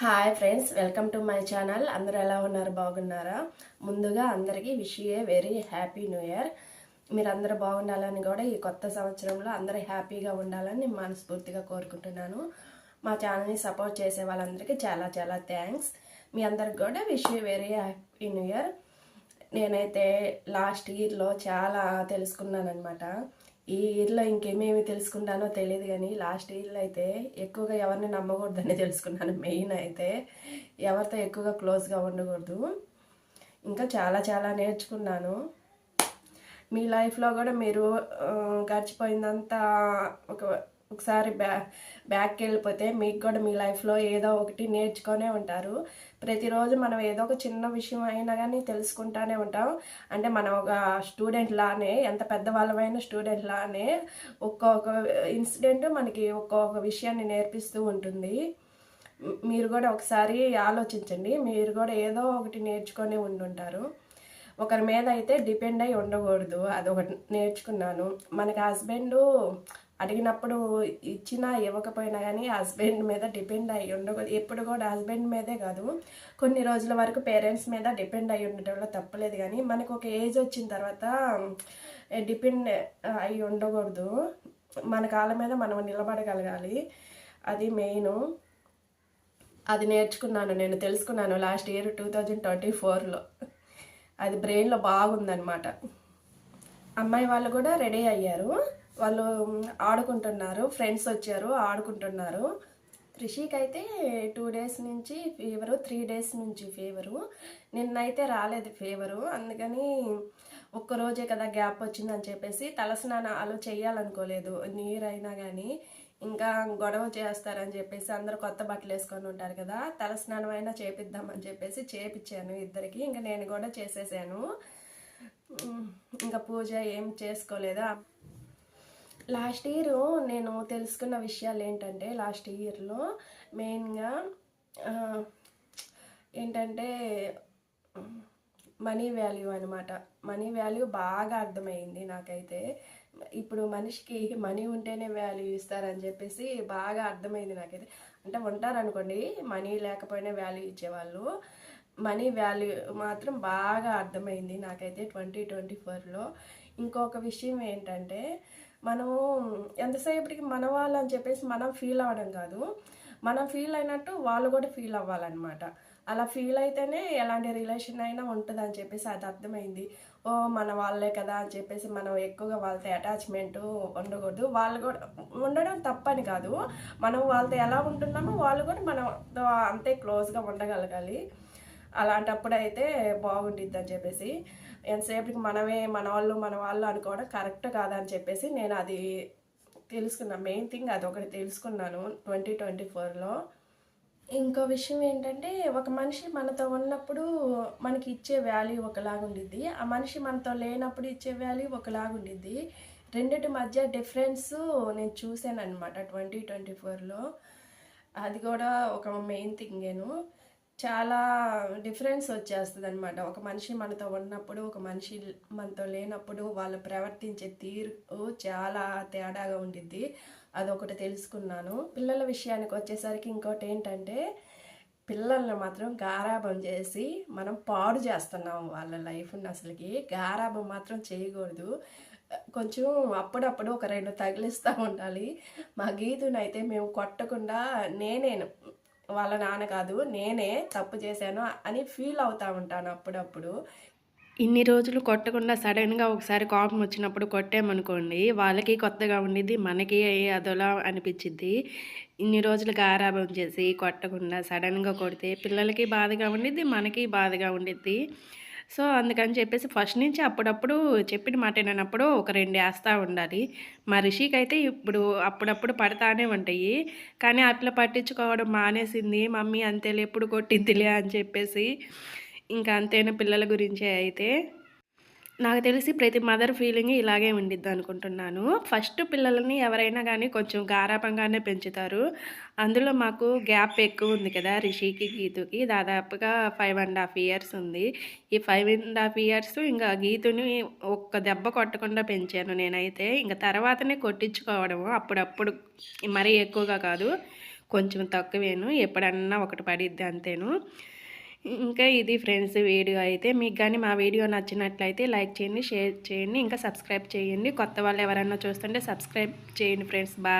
Hi friends welcome to my channel. అందరూ ఎలా ఉన్నారు? బాగున్నారా? ముందుగా అందరికీ wish a very happy new year. మీరు అందరూ బాగుండాలని కూడా ఈ కొత్త సంవత్సరంలో అందరూ హ్యాపీగా ఉండాలని నేను మనస్ఫూర్తిగా కోరుకుంటున్నాను. మా ఛానల్ని సపోర్ట్ చేసే వాళ్ళందరికీ చాలా చాలా థ్యాంక్స్. మీ అందరికి కూడా wish a very happy new year. నేనైతే లాస్ట్ ఇయర్లో చాలా తెలుసుకున్నాను అనమాట ఈ ఇయర్లో ఇంకేమేమి తెలుసుకుంటానో తెలియదు కానీ లాస్ట్ ఇయర్లో అయితే ఎక్కువగా ఎవరిని నమ్మకూడదని తెలుసుకున్నాను. మెయిన్ అయితే ఎవరితో ఎక్కువగా క్లోజ్గా ఉండకూడదు. ఇంకా చాలా చాలా నేర్చుకున్నాను. మీ లైఫ్లో కూడా మీరు గడిచిపోయిందంతా ఒక ఒకసారి బ్యా బ్యాక్కి వెళ్ళిపోతే మీకు కూడా మీ లైఫ్లో ఏదో ఒకటి నేర్చుకొనే ఉంటారు. ప్రతిరోజు మనం ఏదో ఒక చిన్న విషయం అయినా కానీ తెలుసుకుంటానే ఉంటాం. అంటే మనం ఒక స్టూడెంట్ లానే ఎంత పెద్దవాళ్ళమైన స్టూడెంట్ లానే ఒక్కొక్క ఇన్సిడెంట్ మనకి ఒక్కొక్క విషయాన్ని నేర్పిస్తూ ఉంటుంది. మీరు కూడా ఒకసారి ఆలోచించండి. మీరు కూడా ఏదో ఒకటి నేర్చుకొని ఉండుంటారు. ఒకరి మీద అయితే డిపెండ్ అయి ఉండకూడదు. అదొకటి నేర్చుకున్నాను. మనకి హస్బెండ్ అడిగినప్పుడు ఇచ్చినా ఇవ్వకపోయినా కానీ హస్బెండ్ మీద డిపెండ్ అయి ఉండకూడదు ఎప్పుడు కూడా హస్బెండ్ మీదే కాదు. కొన్ని రోజుల వరకు పేరెంట్స్ మీద డిపెండ్ అయి ఉండటంలో తప్పలేదు కానీ మనకు ఒక ఏజ్ వచ్చిన తర్వాత డిపెండ్ అయ్యి ఉండకూడదు. మన కాళ్ళ మీద మనం నిలబడగలగాలి. అది మెయిన్. అది నేర్చుకున్నాను నేను తెలుసుకున్నాను last year two thousand twenty ఫోర్లో అది బ్రెయిన్లో బాగుందనమాట అమ్మాయి వాళ్ళు కూడా రెడీ అయ్యారు. వాళ్ళు ఆడుకుంటున్నారు. ఫ్రెండ్స్ వచ్చారు ఆడుకుంటున్నారు. రిషికి అయితే టూ డేస్ నుంచి ఫీవరు త్రీ డేస్ నుంచి ఫీవరు నిన్నైతే రాలేదు ఫీవరు అందుకని ఒక్క రోజే కదా గ్యాప్ వచ్చిందని చెప్పేసి తలస్నానాలు చేయాలనుకోలేదు. నీరైనా కానీ ఇంకా గొడవ చేస్తారని చెప్పేసి అందరూ కొత్త బట్టలు వేసుకొని ఉంటారు కదా తలస్నానం అయినా చేపిద్దామని చెప్పేసి చేపించాను ఇద్దరికి. ఇంకా నేను కూడా చేసేసాను. ఇంకా పూజ ఏం చేసుకోలేదా. లాస్ట్ ఇయర్ నేను తెలుసుకున్న విషయాలు ఏంటంటే లాస్ట్ ఇయర్లో మెయిన్గా ఏంటంటే మనీ వాల్యూ అనమాట మనీ వాల్యూ బాగా అర్థమైంది నాకైతే. ఇప్పుడు మనిషికి మనీ ఉంటేనే వాల్యూ ఇస్తారని చెప్పేసి బాగా అర్థమైంది నాకైతే. అంటే ఉంటారనుకోండి మనీ లేకపోయినా వాల్యూ ఇచ్చేవాళ్ళు. మనీ వాల్యూ మాత్రం బాగా అర్థమైంది నాకైతే ట్వంటీ ట్వంటీ ఫోర్లో. ఇంకొక విషయం ఏంటంటే మనము ఎంతసేపటికి మన వాళ్ళు అని చెప్పేసి మనం ఫీల్ అవ్వడం కాదు. మనం ఫీల్ అయినట్టు వాళ్ళు కూడా ఫీల్ అవ్వాలన్నమాట. అలా ఫీల్ అయితేనే ఎలాంటి రిలేషన్ అయినా ఉంటుంది అని చెప్పేసి అది అర్థమైంది. ఓ మన వాళ్ళే కదా అని చెప్పేసి మనం ఎక్కువగా వాళ్ళతో అటాచ్మెంట్ ఉండకూడదు. వాళ్ళు కూడా ఉండడం తప్పని కాదు. మనం వాళ్ళతో ఎలా ఉంటున్నామో వాళ్ళు కూడా మనతో అంతే క్లోజ్గా ఉండగలగాలి. అలాంటప్పుడు అయితే బాగుండిద్ది అని చెప్పేసి ఎంతసేపటికి మనమే మన వాళ్ళు మన వాళ్ళు అనుకోవడం కరెక్ట్ కాదని చెప్పేసి నేను అది తెలుసుకున్నా. మెయిన్ థింగ్ అది ఒకటి తెలుసుకున్నాను ట్వంటీ ట్వంటీ ఫోర్లో. ఇంకో విషయం ఏంటంటే ఒక మనిషి మనతో ఉన్నప్పుడు మనకి ఇచ్చే వాల్యూ ఒకలాగా ఉండిద్ది. ఆ మనిషి మనతో లేనప్పుడు ఇచ్చే వాల్యూ ఒకలాగా ఉండిద్ది. రెండిటి మధ్య డిఫరెన్స్ నేను చూశాను అనమాట ట్వంటీ ట్వంటీ ఫోర్లో. అది కూడా ఒక మెయిన్ థింగేను. చాలా డిఫరెన్స్ వచ్చేస్తుంది అనమాట ఒక మనిషి మనతో ఉన్నప్పుడు ఒక మనిషి మనతో లేనప్పుడు వాళ్ళు ప్రవర్తించే తీరు చాలా తేడాగా ఉండిద్ది. అదొకటి తెలుసుకున్నాను. పిల్లల విషయానికి వచ్చేసరికి ఇంకోటి ఏంటంటే పిల్లల్ని మాత్రం గారాభం చేసి మనం పాడు చేస్తున్నాం వాళ్ళ లైఫ్ని అసలుకి. గారాభం మాత్రం చేయకూడదు. కొంచెం అప్పుడప్పుడు ఒక రెండు తగిలిస్తూ ఉండాలి. మా గీతునైతే మేము కొట్టకుండా నేనే వాళ్ళ నాన్న కాదు నేనే తప్పు చేశాను అని ఫీల్ అవుతూ ఉంటాను అప్పుడప్పుడు. ఇన్ని రోజులు కొట్టకుండా సడన్గా ఒకసారి కోపం వచ్చినప్పుడు కొట్టామనుకోండి వాళ్ళకి కొత్తగా ఉండిద్ది మనకి అదోలా అనిపించిద్ది ఇన్ని రోజులు గారాబం చేసి కొట్టకుండా సడన్గా కొడితే పిల్లలకి బాధగా ఉండిద్ది మనకి బాధగా ఉండిద్ది. సో అందుకని చెప్పేసి ఫస్ట్ నుంచి అప్పుడప్పుడు చెప్పిన మాట వినప్పుడు ఒక రెండు వేస్తూ ఉండాలి. మా రిషికి అయితే ఇప్పుడు అప్పుడప్పుడు పడతానే ఉంటాయి. కానీ అట్లా పట్టించుకోవడం మానేసింది. మమ్మీ అంతేలే ఎప్పుడు కొట్టిందిలే అని చెప్పేసి ఇంకా అంతేనా పిల్లల గురించే అయితే. నాకు తెలిసి ప్రతి మదర్ ఫీలింగ్ ఇలాగే ఉండిద్ది అనుకుంటున్నాను. ఫస్ట్ పిల్లలని ఎవరైనా కానీ కొంచెం గారాపంగానే పెంచుతారు. అందులో మాకు గ్యాప్ ఎక్కువ ఉంది కదా రిషికి గీతుకి. దాదాపుగా ఫైవ్ అండ్ హాఫ్ ఇయర్స్ ఉంది. ఈ ఫైవ్ అండ్ హాఫ్ ఇయర్స్ ఇంకా గీతుని ఒక్క దెబ్బ కొట్టకుండా పెంచాను నేనైతే. ఇంకా తర్వాతనే కొట్టించుకోవడము. అప్పుడప్పుడు మరీ ఎక్కువగా కాదు కొంచెం తక్కువేను. ఎప్పుడన్నా ఒకటి పడిద్ది అంతేను. ఇంకా ఇది ఫ్రెండ్స్ వీడియో అయితే. మీకు కానీ మా వీడియో నచ్చినట్లయితే లైక్ చేయండి షేర్ చేయండి ఇంకా సబ్స్క్రైబ్ చేయండి. కొత్త వాళ్ళు ఎవరైనా చూస్తుంటే సబ్స్క్రైబ్ చేయండి ఫ్రెండ్స్. బాయ్.